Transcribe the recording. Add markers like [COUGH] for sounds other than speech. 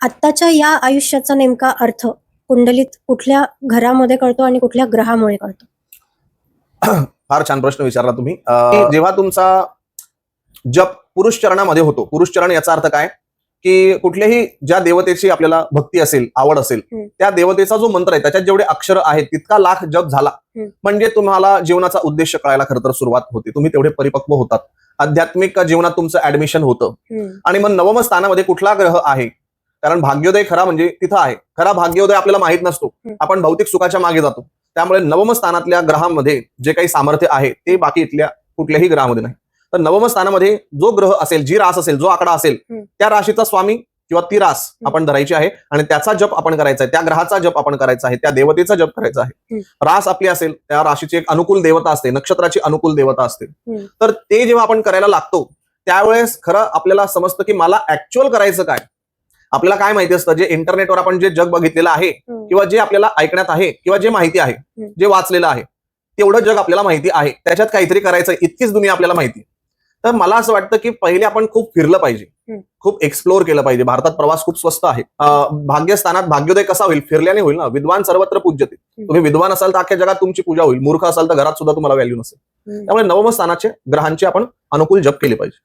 आत्ताच्या या आयुष्याचा नेमका अर्थ कुंडलीत कुठल्या घरामध्ये कळतो आणि कुठल्या ग्रहामुळे कळतो? [CLEARS THROAT] फार छान प्रश्न विचारला तुम्ही. जेव्हा तुमचा जप पुरुष चरणामध्ये होतो पुरुष चरण याचा अर्थ काय? की कुठल्याही ज्या देवतेची आपल्याला भक्ती असेल आवड असेल. त्या देवतेचा जो मंत्र आहे त्याच्यात जेवढे अक्षर आहेत तितका लाख जप झाला. म्हणजे तुम्हाला जीवनाचा उद्देश कळायला खरं तर सुरुवात होते. तुम्ही तेवढे परिपक्व होतात. आध्यात्मिक जीवनात तुमचं ऍडमिशन होतं. आणि मग नवम स्थानामध्ये कुठला ग्रह आहे? कारण भाग्योदय खरा म्हणजे तिथं आहे. खरा भाग्योदय आपल्याला माहीत नसतो. आपण भौतिक सुखाच्या मागे जातो. त्यामुळे नवम स्थानातल्या ग्रहामध्ये जे काही सामर्थ्य आहे ते बाकी इथल्या कुठल्याही ग्रहामध्ये नाही. तर नवम स्थानामध्ये जो ग्रह असेल जी रास असेल जो आकडा असेल. त्या राशीचा स्वामी किंवा ती रास आपण धरायची आहे आणि त्याचा जप आपण करायचा आहे. त्या ग्रहाचा जप आपण करायचा आहे. त्या देवतेचा जप करायचा आहे. रास आपली असेल त्या राशीची एक अनुकूल देवता असते. नक्षत्राची अनुकूल देवता असते. तर ते जेव्हा आपण करायला लागतो त्यावेळेस खरं आपल्याला समजतं की मला ऍक्च्युअल करायचं काय? आपल्याला काय माहिती असतं? जे इंटरनेटवर आपण जे जग बघितलेलं आहे किंवा जे आपल्याला ऐकण्यात आहे किंवा जे माहिती आहे. जे वाचलेलं आहे तेवढं जग आपल्याला माहिती आहे. त्याच्यात काहीतरी करायचं इतकीच दुनिया आपल्याला माहिती. तर मला असं वाटतं की पहिले आपण खूप फिरलं पाहिजे. खूप एक्सप्लोर केलं पाहिजे. भारतात प्रवास खूप स्वस्त आहे. भाग्यस्थानात भाग्योदय कसा होईल? फिरल्याने होईल ना? विद्वान सर्वत्र पूज्यते तुम्ही विद्वान असाल तर अख्ख्या जगात तुमची पूजा होईल. मूर्ख असाल तर घरात सुद्धा तुम्हाला व्हॅल्यू नसेल. त्यामुळे नवम स्थानाचे ग्रहांचे आपण अनुकूल जप केले पाहिजे.